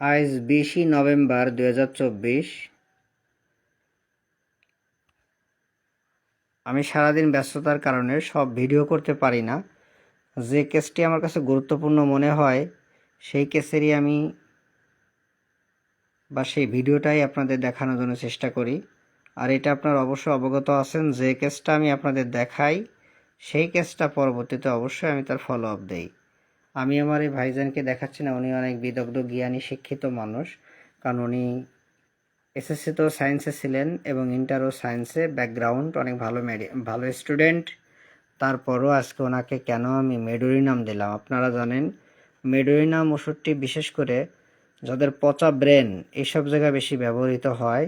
আজ বিশে নভেম্বর দুই হাজার চব্বিশ। আমি সারাদিন ব্যস্ততার কারণে সব ভিডিও করতে পারি না। যে কেসটি আমার কাছে গুরুত্বপূর্ণ মনে হয়, সেই কেসেরই আমি বা সেই ভিডিওটাই আপনাদের দেখানোর জন্য চেষ্টা করি। আর এটা আপনার অবশ্য অবগত আছেন, যে কেসটা আমি আপনাদের দেখাই, সেই কেসটা পরবর্তীতে অবশ্যই আমি তার ফলো আপ দেই। আমি আমার এই ভাইজানকে দেখাচ্ছি না, উনি অনেক বিদগ্ধ, জ্ঞানী, শিক্ষিত মানুষ। কারণ উনি এসএসসিতেও সায়েন্সে ছিলেন এবং ইন্টারও সায়েন্সে ব্যাকগ্রাউন্ড অনেক ভালো ভালো স্টুডেন্ট তারপরও আজকে ওনাকে কেন আমি মেডোরিনাম দিলাম? আপনারা জানেন, মেডোরিনাম ওষুধটি বিশেষ করে যাদের পচা ব্রেন এইসব জায়গায় বেশি ব্যবহৃত হয়।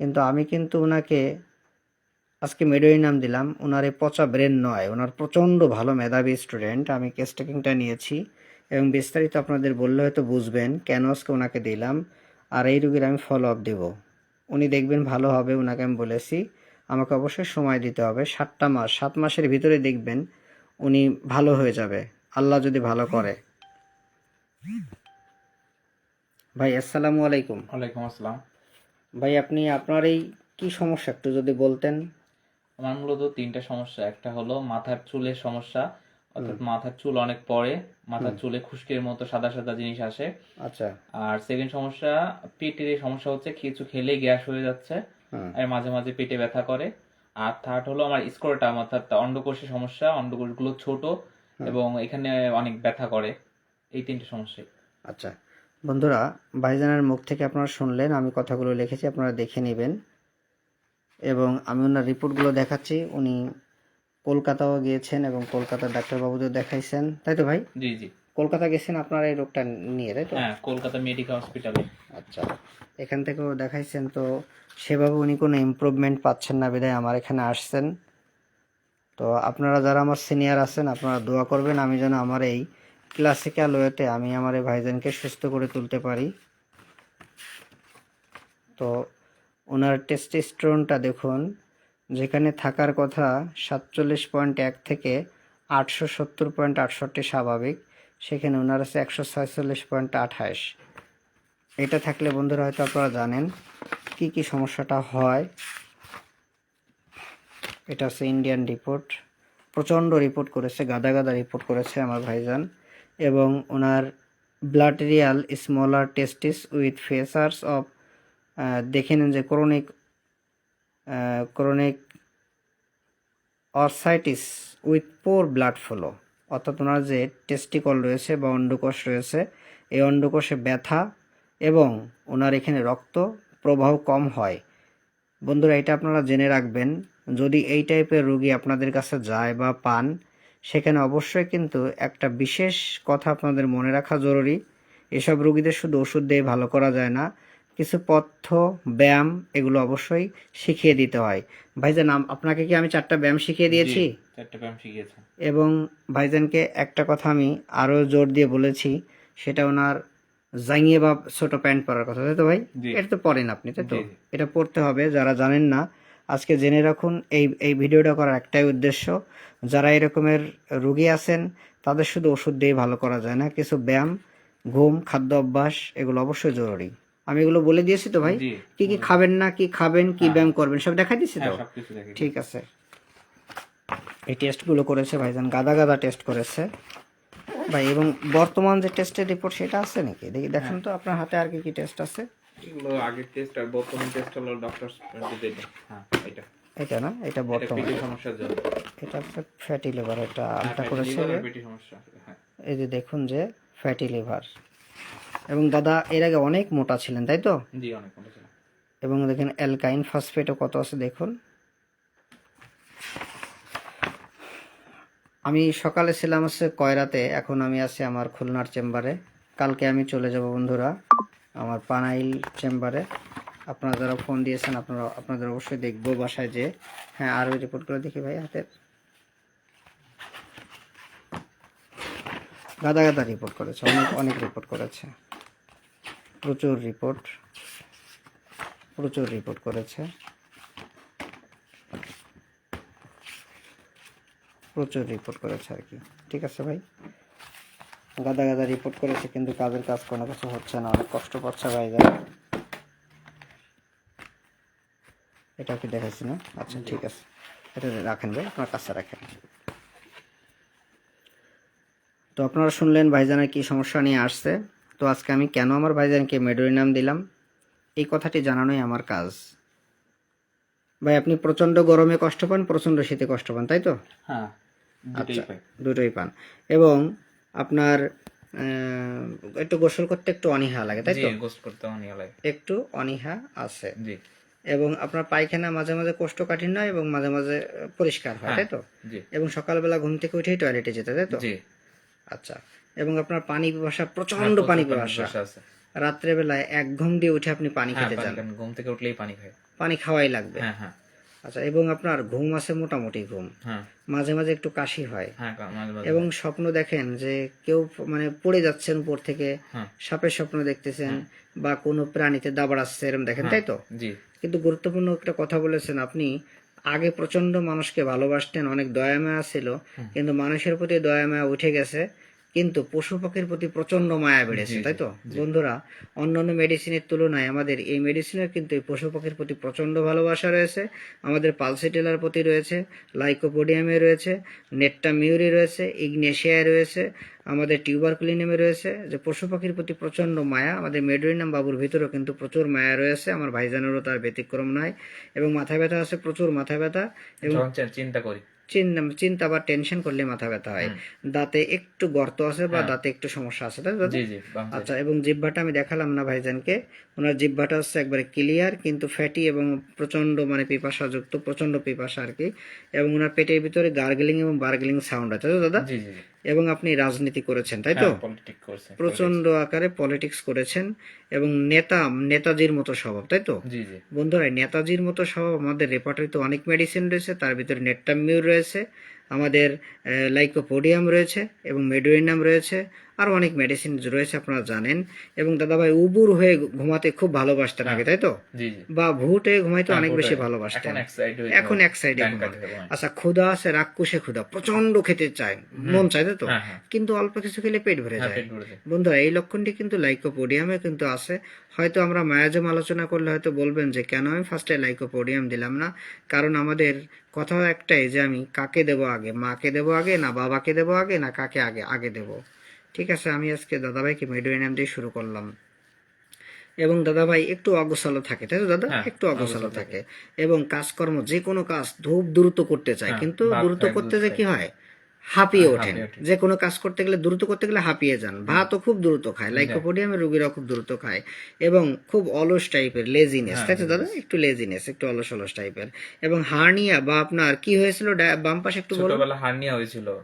কিন্তু আমি কিন্তু ওনাকে আজকে মেডোই নাম দিলাম। ওনার এই পচা ব্রেন নয়। ওনার প্রচণ্ড ভালো মেধাবী স্টুডেন্ট। আমি কেস টেকিংটা নিয়েছি এবং বিস্তারিত আপনাদের বললে হয়তো বুঝবেন কেন আজকে ওনাকে দিলাম। আর এই রুগীর আমি ফলো আপ দেবো। উনি দেখবেন ভালো হবে ওনাকে আমি বলেছি। আমাকে অবশ্যই সময় দিতে হবে। সাতটা মাস সাত মাসের ভিতরে দেখবেন উনি ভালো হয়ে যাবে। আল্লাহ যদি ভালো করে। ভাই আসসালামু আলাইকুম। ওয়ালাইকুম আসসালাম। ভাই আপনি আপনার এই কি সমস্যা? একটু যদি বলতেন। আমার মূলত তিনটা সমস্যা। একটা হলো মাথার চুলের সমস্যা অর্থাৎ মাথার চুল অনেক পড়ে মাথার চুলে খুশকির মতো সাদা সাদা জিনিস আসে। আচ্ছা। আর সেকেন্ড সমস্যা পেটের এই সমস্যা হচ্ছে কিছু খেলেই গ্যাস হয়ে যাচ্ছে আর মাঝে মাঝে পেটে ব্যথা করে। আর থার্ড হলো আমার স্কোরটাম অর্থাৎ অন্ডকোষের সমস্যা অন্ডকোষগুলো ছোট এবং এখানে অনেক ব্যথা করে। এই তিনটে সমস্যা আচ্ছা। বন্ধুরা ভাইজানের মুখ থেকে আপনারা শুনলেন আমি কথাগুলো লিখেছি আপনারা দেখে নেবেন। এবং আমি ওনার রিপোর্টগুলো দেখাচ্ছি। উনি কলকাতাও গিয়েছেন এবং কলকাতার ডাক্তারবাবুদের দেখাইছেন। তাই তো ভাই? জি জি। কলকাতা গেছেন আপনার এই রোগটা নিয়ে তাই তো? হ্যাঁ কলকাতা মেডিকেল হসপিটালে। আচ্ছা এখান থেকেও দেখাইছেন তো সেভাবে উনি কোনো ইমপ্রুভমেন্ট পাচ্ছেন না বিধায় আমার এখানে আসছেন। তো আপনারা যারা আমার সিনিয়র আছেন আপনারা দোয়া করবেন আমি যেন আমার এই ক্লাসিক্যাল ওয়েতে আমি আমার এই ভাইজানকে সুস্থ করে তুলতে পারি। তো ওনার টেস্টোস্টেরনটা দেখুন, যেখানে থাকার কথা সাতচল্লিশ পয়েন্ট এক থেকে আটশো সত্তর পয়েন্ট আটষট্টি স্বাভাবিক, সেখানে ওনার আছে একশো ছয়চল্লিশ পয়েন্ট আঠাশ। এটা থাকলে বন্ধুরা হয়তো আপনারা জানেন কি কি সমস্যাটা হয়। এটা হচ্ছে ইন্ডিয়ান রিপোর্ট প্রচণ্ড রিপোর্ট করেছে, গাদা গাদা রিপোর্ট করেছে আমার ভাইজান। এবং ওনার blood real smaller testis with features of দেখে নিন যে chronic chronic orchitis with poor blood flow অর্থাৎ ওনার যে টেস্টিকল রয়েছে বা অন্ডকোষ রয়েছে, এই অন্ডকোষে ব্যথা এবং ওনার এখানে রক্ত প্রবাহ কম হয়। বন্ধুরা, এটা আপনারা জেনে রাখবেন, যদি এই টাইপের রোগী আপনাদের কাছে যায় বা পান, সেখানে অবশ্যই কিন্তু একটা বিশেষ কথা আপনাদের মনে রাখা জরুরি। এসব রোগীদের শুধু ওষুধ দিয়ে ভালো করা যায় না কিছু পথ্য ব্যায়াম এগুলো অবশ্যই শিখিয়ে দিতে হয়। ভাইজান আপনাকে কি আমি চারটা ব্যায়াম শিখিয়ে দিয়েছি? চারটে ব্যায়াম শিখিয়েছে। এবং ভাইজানকে একটা কথা আমি আরও জোর দিয়ে বলেছি সেটা ওনার জাঙ্গিয়ে বা ছোট প্যান্ট পরার কথা তাই তো ভাই? এটা তো পরেন আপনি তাই তো। এটা পড়তে হবে যারা জানেন না আজকে জেনে রাখুন এই এই ভিডিওটা করার একটাই উদ্দেশ্য যারা এরকমের রুগী আছেন তাদের শুধু ওষুধ দিয়ে ভালো করা যায় না কিছু ব্যায়াম ঘুম খাদ্য অভ্যাস এগুলো অবশ্যই জরুরি। আমি এগুলো বলে দিয়েছি তো ভাই। কি কি খাবেন না কি খাবেন কি ব্যায়াম করবেন সব দেখাই দিচ্ছি তো? হ্যাঁ দেখে ঠিক আছে। এই টেস্টগুলো করেছে ভাইজান গাদা গাদা টেস্ট করেছে। ভাই এবং বর্তমান যে টেস্টের রিপোর্ট সেটা আছে নাকি? দেখি দেখেন তো আপনার হাতে আর কি কি টেস্ট আছে? আগের টেস্ট আর বর্তমান টেস্ট হলো ডক্টর হ্যাঁ এটা। এটা না? এটা বর্তমান। পেটের সমস্যার জন্য। এটা ফ্যাটি লিভার এটা হ্যাঁ, করেছে। হ্যাঁ। এই যে দেখুন যে ফ্যাটি লিভার এবং দাদা এর আগে অনেক মোটা ছিলেন তাই তো? জি অনেক মোটা ছিল এবং দেখেন অ্যালকাইন ফসফেটও কত আছে দেখুন। আমি সকালে ছিলাম হচ্ছে কয়রাতে এখন আমি আছি আমার খুলনার চেম্বারে। কালকে আমি চলে যাব বন্ধুরা আমার পানাইল চেম্বারে। আপনারা যারা ফোন দিয়েছেন আপনারা আপনাদের অবশ্যই দেখব বাসায় যে হ্যাঁ আরও রিপোর্ট করে দেখি ভাই হাতের। গাদা গাদা রিপোর্ট করেছে অনেক অনেক রিপোর্ট করেছে। প্রচুর রিপোর্ট প্রচুর রিপোর্ট করেছে। প্রচুর রিপোর্ট করেছে আর কি। ঠিক আছে ভাই? গাদা গাদা রিপোর্ট করেছে কিন্তু কাজের কাজ কোনো কিছু হচ্ছে না অনেক কষ্ট পাচ্ছে ভাইজান এটা কি দেখাচ্ছি না? আচ্ছা ঠিক আছে। এটা রাখেন ভাই আপনার কাছে রাখেন। তো আপনারা শুনলেন ভাইজানের কি সমস্যা নিয়ে আসছে? তো আজকে আমি কেন আমার ভাইজানকে মেডোরি নাম দিলাম? এই কথাটি জানানোই আমার কাজ। ভাই আপনি প্রচণ্ড গরমে কষ্ট পান প্রচণ্ড শীতে কষ্ট পান তাই তো? হ্যাঁ দুটোই পান। এবং আপনার একটু গোসল করতে একটু অনীহা লাগে তাই তো? করতে অনেক লাগে। একটু অনীহা আছে। জি। এবং আপনার পায়খানা মাঝে মাঝে কোষ্ঠকাঠিন্য এবং মাঝে মাঝে পরিষ্কার হয় তাই তো? জি। এবং সকালবেলা ঘুম থেকে উঠেই টয়লেটে যেতে তাই তো? জি। আচ্ছা এবং আপনার পানি পিপাসা প্রচণ্ড পানি পিপাসা বসে। আছে। রাত্রেবেলায় এক ঘুম দিয়ে উঠে আপনি পানি হ্যাঁ খেতে যান ঘুম থেকে উঠলেই পানি খায়। পানি খাওয়াই লাগবে। হ্যাঁ হ্যাঁ। আচ্ছা এবং আপনার ঘুম আছে মোটামুটি ঘুম। হ্যাঁ। মাঝে মাঝে একটু কাশি হয়। হ্যাঁ মাঝে মাঝে। এবং স্বপ্ন দেখেন যে কেউ মানে পড়ে যাচ্ছেন উপর থেকে হ্যাঁ। সাপের স্বপ্ন দেখতেছেন বা কোনো প্রাণীতে দাবড়াচ্ছে এরকম দেখেন তাই তো? জি। কিন্তু গুরুত্বপূর্ণ একটা কথা বলেছেন আপনি আগে প্রচণ্ড মানুষকে ভালোবাসতেন অনেক দয়া মায়া ছিল কিন্তু মানুষের প্রতি দয়া মায়া উঠে গেছে কিন্তু পশু পাখির প্রতি প্রচণ্ড মায়া বেড়েছে তাই তো? বন্ধুরা অন্যান্য মেডিসিনের তুলনায় আমাদের এই মেডিসিনের কিন্তু এই পশু পাখির প্রতি প্রচণ্ড ভালোবাসা রয়েছে। আমাদের পালসিটেলার প্রতি রয়েছে লাইকোপোডিয়ামে রয়েছে নেট্টামিউরি রয়েছে ইগনেশিয়ায় রয়েছে আমাদের টিউবারকুলিনামে রয়েছে। যে পশু পাখির প্রতি প্রচণ্ড মায়া আমাদের মেডোরিনাম বাবুর ভিতরেও কিন্তু প্রচুর মায়া রয়েছে আমার ভাইজানেরও তার ব্যতিক্রম নয় এবং মাথা ব্যথা আছে প্রচুর মাথা ব্যথা এবং চিন্তা করি। চিন্তা বা টেনশন করলে মাথা ব্যথা হয়। দাঁতে একটু গর্ত আছে বা দাঁতে একটু সমস্যা আছে তাই আচ্ছা এবং জিব্বাটা আমি দেখালাম না ভাইজানকে। ওনার জিব্বাটা হচ্ছে একবারে ক্লিয়ার কিন্তু ফ্যাটি এবং প্রচণ্ড মানে পিপাসাযুক্ত প্রচণ্ড পিপাসা আর কি। এবং ওনার পেটের ভিতরে গার্গেলিং এবং বার্গেলিং সাউন্ড আছে তো দাদা? জি জি জি। এবং আপনি রাজনীতি করেছেন তাই তো? প্রচণ্ড আকারে পলিটিক্স করেছেন এবং নেতা নেতাজির মতো স্বভাব তাই তো? জি জি। বন্ধুরা নেতাজির মতো স্বভাব আমাদের রেপার্টারিতে অনেক মেডিসিন রয়েছে তার ভিতরে নেট্টামিউর রয়েছে আমাদের লাইকোপোডিয়াম রয়েছে এবং মেডোইনাম রয়েছে আরও অনেক মেডিসিন রয়েছে আপনারা জানেন। এবং দাদাভাই উবুর হয়ে ঘুমাতে খুব ভালোবাসতেন আগে তাই তো? জি বা ভুট হয়ে ঘুমাইতে হ্যাঁ, অনেক বেশি ভালোবাসতেন। এখন এক সাইড আচ্ছা ক্ষুধা আছে রাক্ষুসে ক্ষুধা প্রচণ্ড খেতে চায় মন চায় তাই তো? হ্যাঁ হ্যাঁ। কিন্তু অল্প কিছু খেলে পেট ভরে হ্যাঁ যায়। পেট ভরে যায়। বন্ধুরা এই লক্ষণটি কিন্তু লাইকোপোডিয়ামে কিন্তু আছে। হয়তো আমরা মায়াজম আলোচনা করলে হয়তো বলবেন যে কেন আমি ফার্স্টে লাইকোপোডিয়াম দিলাম না? কারণ আমাদের কথা একটাই যে আমি কাকে দেব আগে? মাকে দেব আগে না বাবাকে দেব আগে না কাকে আগে আগে দেব? ঠিক আছে আমি আজকে দাদাভাইকে মেডোইনাম দিয়ে শুরু করলাম। এবং দাদাভাই একটু অগোছালো থাকে তাই তো দাদা? হ্যাঁ, একটু অগোছালো থাকে। এবং কাজকর্ম যে কোনো কাজ ধূপ দ্রুত করতে চায় হ্যাঁ, কিন্তু দ্রুত করতে যে কি হয়? হাঁপিয়ে ওঠেন। যে কোনো কাজ করতে গেলে দ্রুত করতে গেলে হাঁপিয়ে যান। ভাতও খুব দ্রুত খায় লাইকোপোডিয়ামের রোগীরা খুব দ্রুত খায় এবং খুব অলস টাইপের লেজিনেস হ্যাঁ, তাই তো দাদা? একটু লেজিনেস একটু অলস অলস টাইপের। এবং হার্নিয়া বা আপনার কি হয়েছিল? বাম পাশে একটু বলুন। ছোটবেলা হার্নিয়া হয়েছিল।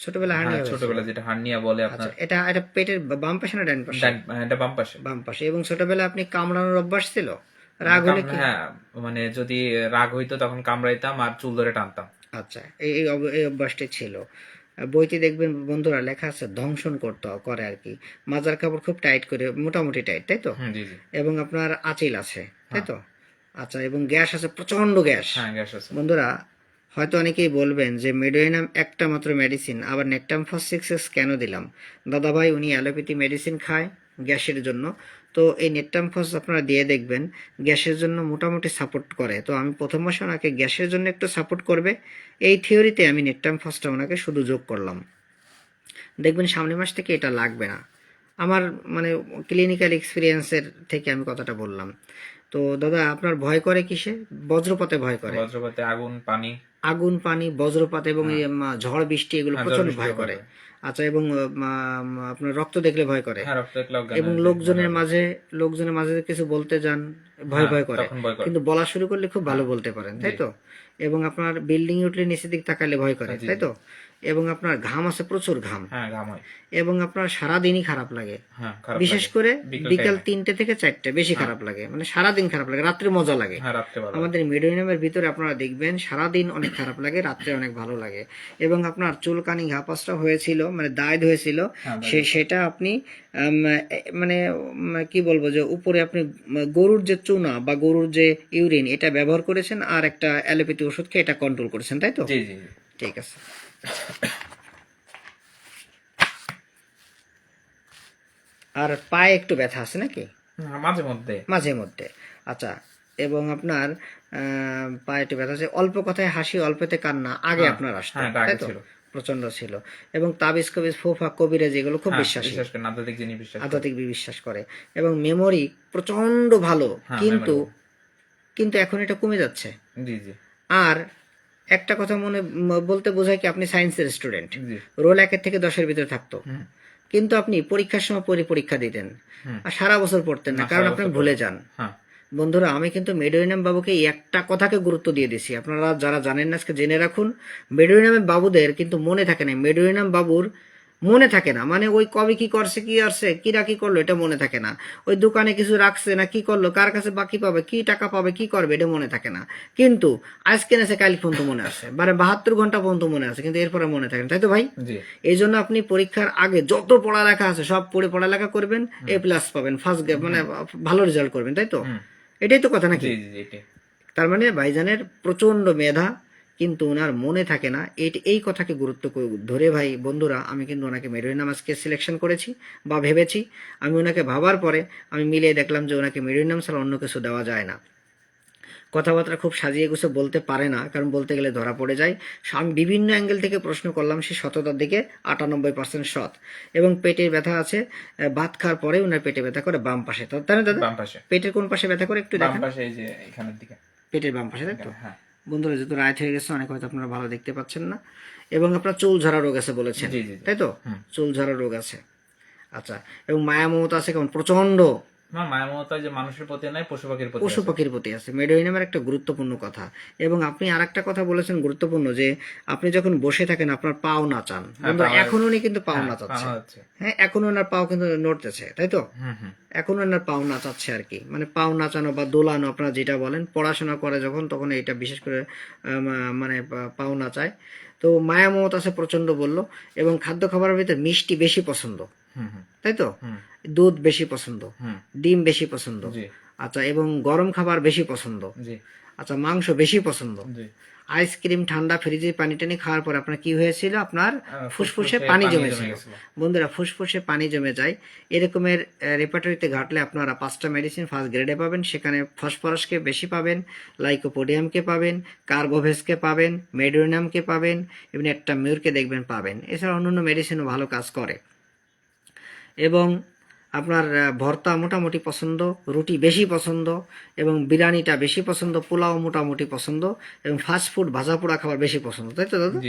ছোটবেলা হ্যাঁ হার্নিয়া ছোটবেলা যেটা হার্নিয়া বলে আপনার। আচ্ছা এটা এটা পেটের বাম পাশে না ডান পাশে? হ্যাঁ, এটা বাম পাশে। বাম পাশে। এবং ছোটবেলা আপনি কামড়ানোর অভ্যাস ছিল? রাগ হলে কি? হ্যাঁ মানে যদি রাগ হইতো তখন কামড়াইতাম আর চুল ধরে টানতাম। আচ্ছা এই এই অভ্যাসটি ছিল। বইতে দেখবেন বন্ধুরা লেখা আছে ধ্বংসন করতে করে আর কি। মাজার কাপড় খুব টাইট করে মোটামুটি টাইট তাই তো? এবং আপনার আচিল আছে তাই তো? আচ্ছা এবং গ্যাস আছে প্রচণ্ড গ্যাস। হ্যাঁ গ্যাস আছে। বন্ধুরা হয়তো অনেকেই বলবেন যে মেডোইনাম একটা মাত্র মেডিসিন আবার নেকটাম ফার্স্ট সিক্সেস কেন দিলাম? দাদাভাই উনি অ্যালোপ্যাথি মেডিসিন খায় গ্যাসের জন্য। তো এই নেটটাম ফার্স্ট আপনারা দিয়ে দেখবেন গ্যাসের জন্য মোটামুটি সাপোর্ট করে। তো আমি প্রথম মাসে ওনাকে গ্যাসের জন্য একটু সাপোর্ট করবে। এই থিওরিতে আমি নেটটাম ফার্স্টটা ওনাকে শুধু যোগ করলাম। দেখবেন সামনের মাস থেকে এটা লাগবে না। আমার মানে ক্লিনিক্যাল এক্সপিরিয়েন্সের থেকে আমি কথাটা বললাম। তো দাদা আপনার ভয় করে কিসে? বজ্রপাতে ভয় করে। বজ্রপাতে আগুন পানি। আগুন পানি বজ্রপাত এবং ঝড় বৃষ্টি এগুলো হ্যাঁ, প্রচণ্ড ভয় করে। আচ্ছা এবং আপনার রক্ত দেখলে ভয় করে। হ্যাঁ এবং লোকজনের মাঝে লোকজনের মাঝে কিছু বলতে যান ভয় ভয় করে। তখন ভয় করে। কিন্তু বলা শুরু করলে খুব ভালো বলতে পারেন তাই তো? এবং আপনার বিল্ডিং উঠলে নিচের দিক তাকালে ভয় করে তাই তো? এবং আপনার ঘাম আছে প্রচুর ঘাম। হ্যাঁ হয়। এবং আপনার সারাদিনই খারাপ লাগে। হ্যাঁ বিশেষ করে বিকাল তিনটে থেকে চারটে বেশি খারাপ লাগে। মানে সারাদিন খারাপ লাগে রাত্রে মজা লাগে। হ্যাঁ আমাদের মিডোইনামের ভিতরে আপনারা দেখবেন সারাদিন অনেক খারাপ লাগে রাত্রে অনেক ভালো লাগে। এবং আপনার চুলকানি ঘাপাসটা হয়েছিল মানে দায়দ হয়েছিল হ্যাঁ, সে সেটা আপনি মানে কি বলব যে উপরে আপনি গরুর যে চুনা বা গরুর যে ইউরিন এটা ব্যবহার করেছেন আর একটা অ্যালোপ্যাথি ওষুধ খেয়ে এটা কন্ট্রোল করেছেন তাই তো। ঠিক আছে। আর পায়ে একটু ব্যথা আছে নাকি? মাঝে মধ্যে। মাঝে মধ্যে। আচ্ছা এবং আপনার আহ, পায়ে একটু ব্যথা আছে অল্প কথায় হাসি অল্পতে কান্না আগে আপনার আসতো হ্যাঁ, তাই তো। প্রচণ্ড ছিল। এবং তাবিজ কবিজ ফোফা কবিরা যেগুলো খুব হ্যাঁ, বিশ্বাসী। আধ্যাত্মিক বিশ্বাস করে। এবং মেমোরি প্রচণ্ড ভালো হ্যাঁ, কিন্তু কিন্তু এখন এটা কমে যাচ্ছে। আর একটা কথা মনে বলতে বোঝায় কি আপনি সায়েন্সের স্টুডেন্ট রোল একের থেকে দশের ভিতরে থাকতো। কিন্তু আপনি পরীক্ষার সময় পরি পরীক্ষা দিতেন। আর সারা বছর পড়তেন না না, কারণ আপনি ভুলে যান। হ্যাঁ। বন্ধুরা আমি কিন্তু মেডোইনাম বাবুকে এই একটা কথাকে গুরুত্ব দিয়ে দিছি আপনারা যারা জানেন না আজকে জেনে রাখুন মেডোইনামের বাবুদের কিন্তু মনে থাকে না। মেডোইনাম বাবুর মনে থাকে না। মানে ওই কবে কি করছে কি আসছে কিরা কি করল এটা মনে থাকে না। ওই দোকানে কিছু রাখছে না কি করল কার কাছে বাকি পাবে কি টাকা পাবে কি করবে এটা মনে থাকে না। কিন্তু আজকে নেছে কাল পর্যন্ত মনে আছে। মানে বাহাত্তর ঘণ্টা পর্যন্ত মনে আছে কিন্তু এরপরে মনে থাকে না। তাই তো ভাই? এই জন্য আপনি পরীক্ষার আগে যত পড়ালেখা আছে সব পড়ে পড়ালেখা করবেন এ প্লাস পাবেন ফার্স্ট মানে ভালো রেজাল্ট করবেন তাই তো। এটাই তো কথা নাকি। তার মানে ভাইজানের প্রচণ্ড মেধা কিন্তু ওনার মনে থাকে না। এই- এই কথাকে গুরুত্ব করে- ধরে ভাই বন্ধুরা আমি কিন্তু ওনাকে মেরুই নামাজকে সিলেকশন করেছি বা ভেবেছি। আমি ওনাকে ভাবার পরে আমি মিলিয়ে দেখলাম যে ওনাকে নাম ছাড়া অন্য কিছু দেওয়া যায় না। কথাবার্তা খুব সাজিয়ে গুছে বলতে পারে না কারণ বলতে গেলে ধরা পড়ে যায়। আমি বিভিন্ন অ্যাঙ্গেল থেকে প্রশ্ন করলাম সে সততার দিকে আটানব্বই পার্সেন্ট সৎ এবং পেটের ব্যথা আছে ভাত খাওয়ার পরে ওনার পেটে ব্যথা করে বাম পাশে। তো তাই না দাদা? পেটের কোন পাশে ব্যথা করে একটু দেখেন। পেটের বাম পাশে তাই তো? হ্যাঁ। বন্ধুরা যেহেতু রাইট হয়ে গেছে অনেক হয়তো আপনারা ভালো দেখতে পাচ্ছেন না। এবং আপনার চুল ঝরা রোগ আছে বলেছেন। তাই তো? চুল ঝরা রোগ আছে। আচ্ছা এবং মায়া মমতা আছে কেমন? প্রচণ্ড আমার মায়া মমতা যে মানুষের প্রতি পশু পাখির প্রতি পশু পাখির প্রতি আছে। মেডোইনামের একটা গুরুত্বপূর্ণ কথা। এবং আপনি আর একটা কথা বলেছেন গুরুত্বপূর্ণ যে আপনি যখন বসে থাকেন আপনার পাও নাচান বন্ধুরা এখন উনি কিন্তু পাও নাচাচ্ছে পাওয়া হ্যাঁ এখন ওনার পাও কিন্তু নড়তেছে তাই তো? এখন ওনার পাও নাচাচ্ছে আর কি। মানে পাও নাচানো বা দোলানো আপনারা যেটা বলেন পড়াশোনা করে যখন তখন এটা বিশেষ করে মানে পাও নাচায় তো মায়া মমতা আছে প্রচণ্ড বলল এবং খাদ্য খাবারের ভিতরে মিষ্টি বেশি পছন্দ। তাই তো? দুধ বেশি পছন্দ হুম। ডিম বেশি পছন্দ আচ্ছা এবং গরম খাবার বেশি পছন্দ আচ্ছা মাংস বেশি পছন্দ। আইসক্রিম ঠান্ডা ফ্রিজে পানি টানি খাওয়ার পর আপনার কি হয়েছিল? আপনার ফুসফুসে পানি জমেছিল। জমে বন্ধুরা ফুসফুসে পানি জমে যায়। এরকমের রেপার্টরিতে ঘাটলে আপনারা পাঁচটা মেডিসিন ফার্স্ট গ্রেডে পাবেন। সেখানে ফসফরাসকে বেশি পাবেন লাইকোপোডিয়ামকে পাবেন কার্বোভেসকে পাবেন মেডোনামকে পাবেন এবং একটা মিউরকে দেখবেন পাবেন। এছাড়া অন্যান্য মেডিসিনও ভালো কাজ করে। এবং আপনার ভর্তা মোটামুটি পছন্দ, রুটি বেশি পছন্দ, এবং বিরিয়ানিটা বেশি পছন্দ, পোলাও মোটামুটি পছন্দ, এবং ফাস্টফুড ভাজাপোড়া ভাজা পোড়া খাবার বেশি পছন্দ, তাই তো দাদা?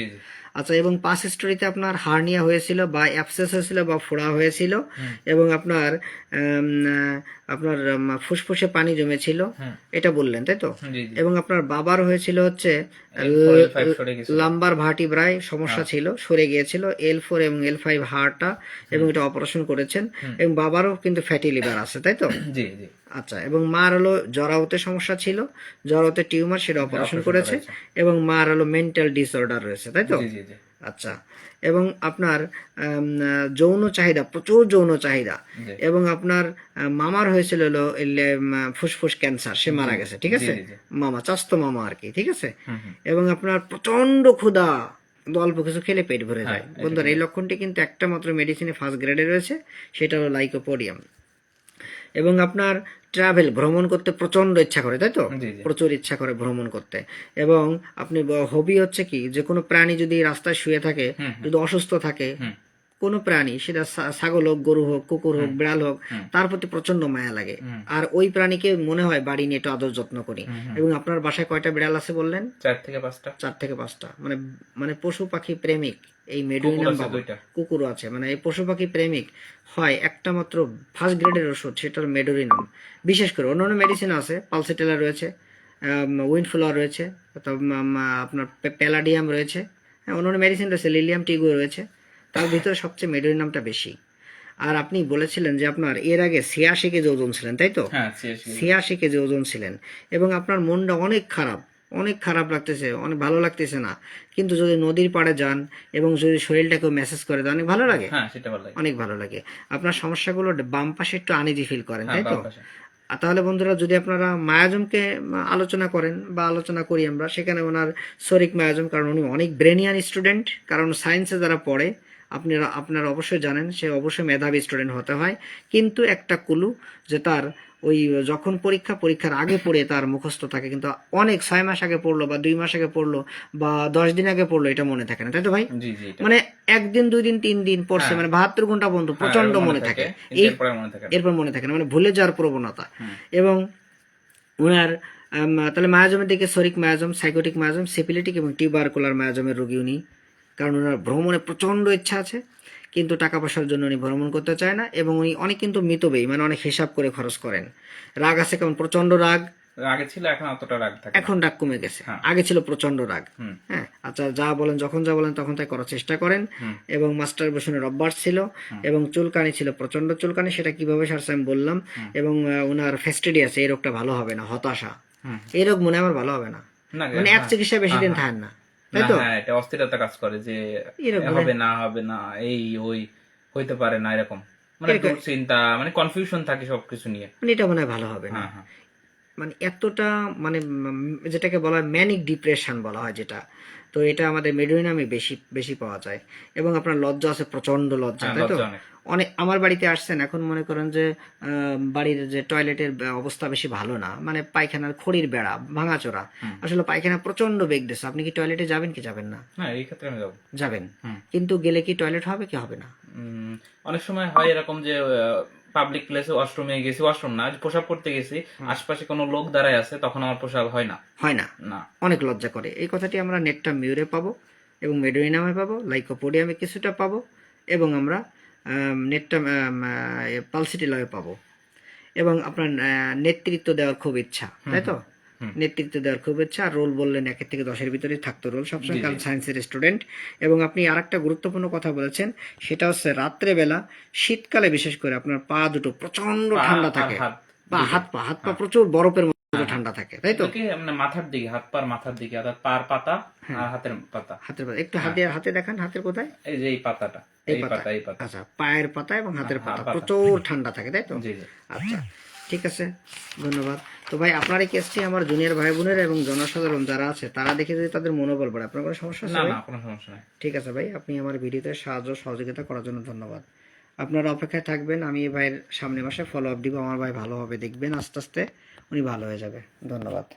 আচ্ছা এবং পাঁচ স্টোরিতে আপনার হার্নিয়া হয়েছিল বা অ্যাপসেস হয়েছিল বা ফোড়া হয়েছিল এবং আপনার আপনার ফুসফুসে পানি জমেছিল। এটা বললেন তাই তো? এবং আপনার বাবার হয়েছিল হচ্ছে L4, L5 সরে গেছিল। লাম্বার ভার্টিব্রায় সমস্যা ছিল সরে গিয়েছিল এল ফোর এবং এল ফাইভ হাড়টা এবং এটা অপারেশন করেছেন এবং বাবারও কিন্তু ফ্যাটি লিভার আছে তাই তো? জি জি। আচ্ছা এবং মার হলো জরাউতে সমস্যা ছিল জরাউতে টিউমার সেটা অপারেশন করেছে এবং মার হলো মেন্টাল ডিসঅর্ডার রয়েছে তাই তো? আচ্ছা এবং আপনার যৌন চাহিদা প্রচুর যৌন চাহিদা এবং আপনার মামার হয়েছিল হলো ফুসফুস ক্যান্সার সে মারা গেছে ঠিক আছে। মামা চাস্ত মামা আর কি ঠিক আছে? এবং আপনার প্রচণ্ড ক্ষুধা অল্প কিছু খেলে পেট ভরে যায়। হ্যাঁ, বন্ধুরা এই লক্ষণটি কিন্তু একটা মাত্র মেডিসিনে ফার্স্ট গ্রেডে রয়েছে সেটা হলো লাইকোপোডিয়াম এবং আপনার ট্রাভেল ভ্রমণ করতে প্রচণ্ড ইচ্ছা করে তাই তো? প্রচুর ইচ্ছা করে ভ্রমণ করতে। এবং আপনি হবি হচ্ছে কি যে কোনো প্রাণী যদি রাস্তায় শুয়ে থাকে যদি অসুস্থ থাকে। কোনো প্রাণী সেটা ছাগল হোক গরু হোক কুকুর হোক বিড়াল হোক তার প্রতি প্রচণ্ড মায়া লাগে। আর ওই প্রাণীকে মনে হয় বাড়ি নিয়ে একটু আদর যত্ন করি। এবং আপনার বাসায় কয়টা বিড়াল আছে বললেন? চার থেকে পাঁচটা। চার থেকে পাঁচটা। মানে মানে পশু পাখি প্রেমিক। এই কুকুর মেডুইনাম কুকুরও আছে মানে এই পশু পাখি প্রেমিক হয় একটা মাত্র ফার্স্ট গ্রেডের ওষুধ সেটা হলো মেডোরিনাম বিশেষ করে অন্যান্য মেডিসিন আছে পালসেটেলা রয়েছে উইন্ডফ্লোয়ার রয়েছে আপনার প্যালাডিয়াম রয়েছে হ্যাঁ অন্যান্য মেডিসিন রয়েছে লিলিয়াম টিগু রয়েছে তার ভিতরে সবচেয়ে মেডোরিনামটা বেশি। আর আপনি বলেছিলেন যে আপনার এর আগে ছিয়াশি কেজি ওজন ছিলেন তাই তো? হ্যাঁ ছিয়াশি। কেজি ওজন ছিলেন এবং আপনার মনটা অনেক খারাপ অনেক খারাপ লাগতেছে অনেক ভালো লাগতেছে না। কিন্তু যদি নদীর পাড়ে যান এবং যদি শরীরটাকে মেসেজ করে দেন অনেক ভালো লাগে? হ্যাঁ ভালো লাগে। অনেক ভালো লাগে। আপনার সমস্যাগুলো বাম পাশে একটু আনিজি ফিল করেন হ্যাঁ তাই তো? তাহলে বন্ধুরা যদি আপনারা মায়াজমকে আলোচনা করেন বা আলোচনা করি আমরা সেখানে ওনার শরিক মায়াজম কারণ উনি অনেক ব্রেনিয়ান স্টুডেন্ট কারণ সায়েন্সে যারা পড়ে আপনারা আপনারা অবশ্যই জানেন সে অবশ্যই মেধাবী স্টুডেন্ট হতে হয়। কিন্তু একটা কুলু যে তার ওই যখন পরীক্ষা পরীক্ষার আগে পড়ে তার মুখস্থ থাকে কিন্তু অনেক ছয় মাস আগে পড়ল বা দুই মাস আগে পড়ল বা দশ দিন আগে পড়ল এটা মনে থাকে না তাই তো ভাই। মানে একদিন দুই দিন তিন দিন পড়ছে মানে বাহাত্তর ঘণ্টা পর্যন্ত হ্যাঁ, প্রচণ্ড মনে থাকে। এই এরপরে মনে থাকে না। মনে ভুলে যাওয়ার প্রবণতা। এবং ওনার তাহলে মায়াজমের দিকে psoric miasm psychotic miasm syphilitic এবং টিউবারকুলার মায়াজমের রোগী উনি। কারণ ওনার ভ্রমণে প্রচণ্ড ইচ্ছা আছে। কিন্তু টাকা পয়সার জন্য উনি ভ্রমণ করতে চায় না এবং উনি অনেক কিন্তু মিতব্যয়ী মানে অনেক হিসাব করে খরচ করেন। রাগ আছে কেমন? প্রচণ্ড রাগ। আগে ছিল এখন অতটা রাগ থাকে এখন রাগ কমে গেছে। হ্যাঁ। আগে ছিল প্রচণ্ড রাগ। হ্যাঁ আচ্ছা যা বলেন যখন যা বলেন তখন তাই করার চেষ্টা করেন। এবং মাস্টার বসুনের অভ্যাস ছিল। এবং চুলকানি ছিল প্রচণ্ড চুলকানি সেটা কীভাবে সারছে আমি বললাম। এবং ওনার ফেস্টিডিয়াস এই রোগটা ভালো হবে না হতাশা। এই রোগ মনে হয় আমার ভালো হবে না। মানে এক হ্যাঁ। চিকিৎসা বেশি দিন থাকেন না। হ্যাঁ এটা অস্থিরতা কাজ করে যে হবে না হবে না এই ওই হইতে পারে না এরকম। মানে চিন্তা মানে কনফিউশন থাকে সবকিছু নিয়ে। মানে এটা মনে হয় ভালো হবে না। হ্যাঁ হ্যাঁ। মানে এতটা মানে যেটাকে বলা হয় ম্যানিক ডিপ্রেশন বলা হয় যেটা তো এটা আমাদের মেডোইনামে বেশি বেশি পাওয়া যায়। এবং আপনার লজ্জা আছে প্রচণ্ড লজ্জা হ্যাঁ, তাই তো? অনেক। আমার বাড়িতে আসছেন এখন মনে করেন যে বাড়ির যে টয়লেটের অবস্থা বেশি ভালো না। মানে পায়খানার খড়ির বেড়া ভাঙাচোরা। আসলে পায়খানা প্রচণ্ড বেগ দিচ্ছে আপনি কি টয়লেটে যাবেন কি যাবেন না? এই ক্ষেত্রে আমি যাব। যাবেন। কিন্তু গেলে কি টয়লেট হবে কি হবে না? অনেক সময় হয় এরকম যে পাবলিক প্লেসে ওয়াশরুমে গেছি ওয়াশরুম না প্রসাব করতে গেছি আশপাশে কোনো লোক দাঁড়ায় আছে তখন আমার পোশাক হয় না। হয় না? না। অনেক লজ্জা করে। এই কথাটি আমরা নেটটা মিউরে পাবো এবং মেডোইনামে পাবো লাইকোপোডিয়ামে কিছুটা পাবো এবং আমরা আম, নেটটা পালসিটি লয়ে পাবো। এবং আপনার নেতৃত্ব দেওয়ার খুব ইচ্ছা তাই তো? নেতৃত্ব দেওয়ার খুব ইচ্ছা আর রোল বললেন একের থেকে দশের ভিতরে থাকতো রোল সবসময় কারণ সায়েন্সের স্টুডেন্ট এবং আপনি আরেকটা গুরুত্বপূর্ণ কথা বলেছেন সেটা হচ্ছে রাত্রেবেলা শীতকালে বিশেষ করে আপনার পা দুটো প্রচণ্ড ঠান্ডা থাকে। হাত। পা হাত পা হাত পা প্রচুর বরফের মতো ঠান্ডা থাকে তাই তো? মানে মাথার দিকে হাত পার মাথার দিকে অর্থাৎ পার পাতা হ্যাঁ। আর হাতের পাতা। হাতের পাতা। একটু হাতে হাতে দেখান হাতের কোথায়? এই যে এই পাতাটা। এই পাতা। পাতা এই পাতা আচ্ছা পায়ের পাতা এবং হাতের হ্যাঁ, পাতা। প্রচুর ঠান্ডা থাকে তাই তো? আচ্ছা ঠিক আছে ধন্যবাদ। তো ভাই আপনার এই কেসটি আমার জুনিয়র ভাই বোনের এবং জনসাধারণ যারা আছে তারা দেখে যদি তাদের মনোবল বাড়ে আপনার কোনো সমস্যা আছে না না কোনো সমস্যা নাই। ঠিক আছে ভাই আপনি আমার ভিডিওতে সাহায্য সহযোগিতা করার জন্য ধন্যবাদ। আপনারা অপেক্ষায় থাকবেন আমি এই ভাইয়ের সামনে মাসে ফলো আপ দিব আমার ভাই ভালোভাবে দেখবেন আস্তে আস্তে উনি ভালো হয়ে যাবে। ধন্যবাদ।